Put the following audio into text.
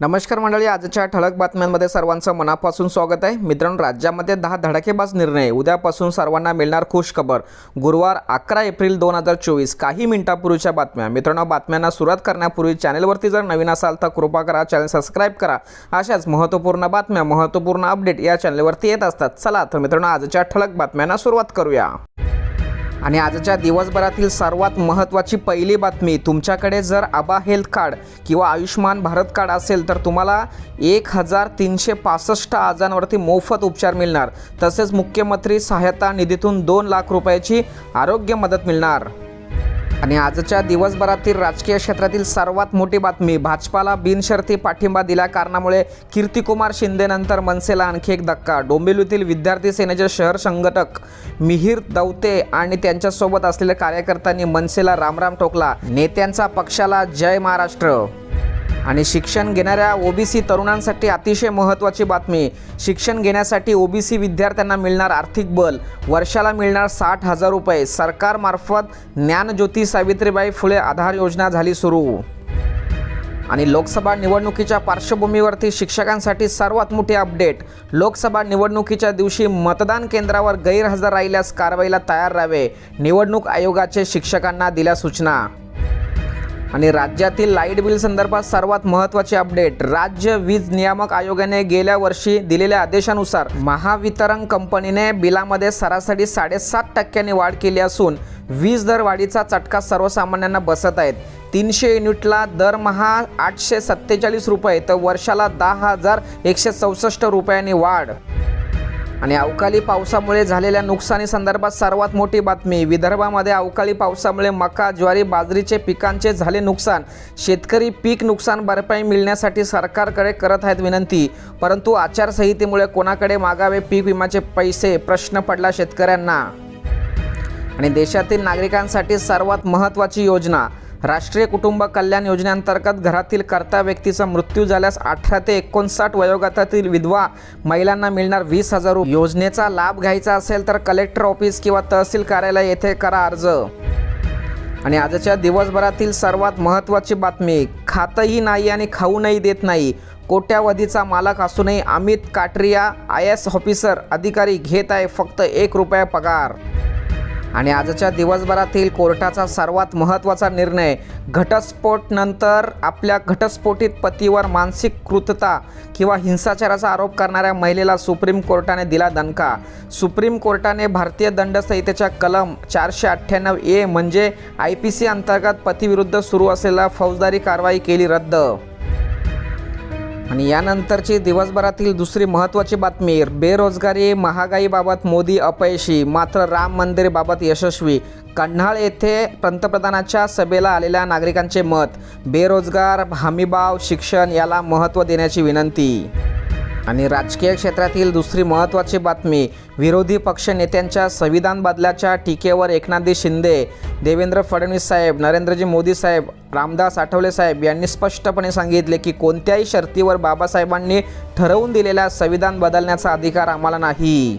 नमस्कार मंडळी आजच्या ठळक बातम्यांमध्ये सर्वांचं मनापासून स्वागत आहे. मित्रांनो राज्यामध्ये दहा धडाकेबाज निर्णय उद्यापासून सर्वांना मिळणार खुश खबर गुरुवार अकरा एप्रिल दोन हजार चोवीस काही मिनिटापूर्वीच्या बातम्या. मित्रांनो बातम्यांना सुरुवात करण्यापूर्वी चॅनलवरती जर नवीन असाल तर कृपा करा चॅनल सबस्क्राईब करा. अशाच महत्त्वपूर्ण बातम्या महत्त्वपूर्ण अपडेट या चॅनलवरती येत असतात. चला तर मित्रांनो आजच्या ठळक बातम्यांना सुरुवात करूया. आणि आजच्या दिवसभरातील सर्वात महत्त्वाची पहिली बातमी तुमच्याकडे जर आबा हेल्थ कार्ड किंवा आयुष्मान भारत कार्ड असेल तर तुम्हाला एक हजार तीनशे पासष्ट आजारांवरती मोफत उपचार मिळणार. तसेच मुख्यमंत्री सहायता निधीतून दोन लाख रुपयाची आरोग्य मदत मिळणार. आणि आजच्या दिवसभरातील राजकीय क्षेत्रातील सर्वात मोठी बातमी भाजपाला बिनशर्ती पाठिंबा दिल्या कारणामुळे कीर्तिकुमार शिंदेनंतर मनसेला आणखी एक धक्का. डोंबिवलीतील विद्यार्थी सेनेचे शहर संघटक मिहीर दौते आणि त्यांच्यासोबत असलेल्या कार्यकर्त्यांनी मनसेला रामराम ठोकला. नेत्यांचा पक्षाला जय महाराष्ट्र! आणि शिक्षण घेणाऱ्या ओबीसी तरुणांसाठी अतिशय महत्त्वाची बातमी. शिक्षण घेण्यासाठी ओबीसी विद्यार्थ्यांना मिळणार आर्थिक बल. वर्षाला मिळणार साठ हजार रुपये. सरकारमार्फत ज्ञानज्योती सावित्रीबाई फुले आधार योजना झाली सुरू. आणि लोकसभा निवडणुकीच्या पार्श्वभूमीवरती शिक्षकांसाठी सर्वात मोठी अपडेट. लोकसभा निवडणुकीच्या दिवशी मतदान केंद्रावर गैरहजर राहिल्यास कारवाईला तयार राहावे. निवडणूक आयोगाचे शिक्षकांना दिल्या सूचना. आणि राज्यातील लाइट बिल संदर्भात सर्वात महत्त्वाचे अपडेट. राज्य वीज नियामक आयोगाने गेल्या वर्षी दिलेल्या आदेशानुसार महावितरण कंपनीने बिलामध्ये सरासरी साडेसात टक्क्यांनी वाढ केली असून वीज दर वाढीचा चटका सर्वसामान्यांना बसत आहेत. तीनशे युनिटला दरमहा आठशे सत्तेचाळीस रुपये तर वर्षाला दहा हजार एकशे चौसष्ट रुपयांनी वाढ. आणि अवकाळी पावसामुळे झालेल्या नुकसानी संदर्भात सर्वात मोठी बातमी विदर्भामध्ये अवकाळी पावसामुळे मका ज्वारी बाजरीचे पिकांचे झाले नुकसान. शेतकरी पीक नुकसान भरपाई मिळण्यासाठी सरकारकडे करत आहेत विनंती. परंतु आचारसंहितेमुळे कोणाकडे मागावे पीक विम्याचे पैसे? प्रश्न पडला शेतकऱ्यांना. आणि देशातील नागरिकांसाठी सर्वात महत्त्वाची योजना राष्ट्रीय कुटुंब कल्याण योजनेअंतर्गत घरातील कर्ता व्यक्तीचा मृत्यू झाल्यास अठरा ते एकोणसाठ वयोगटातील विधवा महिलांना मिळणार वीस हजार योजनेचा लाभ घ्यायचा असेल तर कलेक्टर ऑफिस किंवा तहसील कार्यालय येथे करा अर्ज. आणि आजच्या दिवसभरातील सर्वात महत्त्वाची बातमी खातही नाही आणि खाऊनही देत नाही. कोट्यावधीचा मालक असूनही Amit Kataria I S officer अधिकारी घेत आहे फक्त एक रुपया पगार. आणि आजच्या दिवसभरातील कोर्टाचा सर्वात महत्त्वाचा निर्णय घटस्फोटनंतर आपल्या घटस्फोटित पतीवर मानसिक कृतता किंवा हिंसाचाराचा आरोप करणाऱ्या महिलेला सुप्रीम कोर्टाने दिला दणका. सुप्रीम कोर्टाने भारतीय दंडसंहितेच्या कलम चारशे अठ्ठ्याण्णव ए म्हणजे आय पी सी अंतर्गत पतीविरुद्ध सुरू असलेल्या फौजदारी कारवाई केली रद्द. आणि यानंतरची दिवसभरातील दुसरी महत्त्वाची बातमी बेरोजगारी महागाईबाबत मोदी अपयशी मात्र राम मंदिरबाबत यशस्वी. कन्हाळ येथे पंतप्रधानाच्या सभेला आलेल्या नागरिकांचे मत बेरोजगार हमीभाव शिक्षण याला महत्त्व देण्याची विनंती. आणि राजकीय क्षेत्रातील दुसरी महत्त्वाची बातमी विरोधी पक्ष नेत्यांच्या संविधान बदलाच्या टीकेवर एकनाथजी शिंदे देवेंद्र फडणवीस साहेब नरेंद्रजी मोदी साहेब रामदास आठवले साहेब यांनी स्पष्टपणे सांगितले की कोणत्याही शर्तीवर बाबासाहेबांनी ठरवून दिलेल्या संविधान बदलण्याचा अधिकार आम्हाला नाही.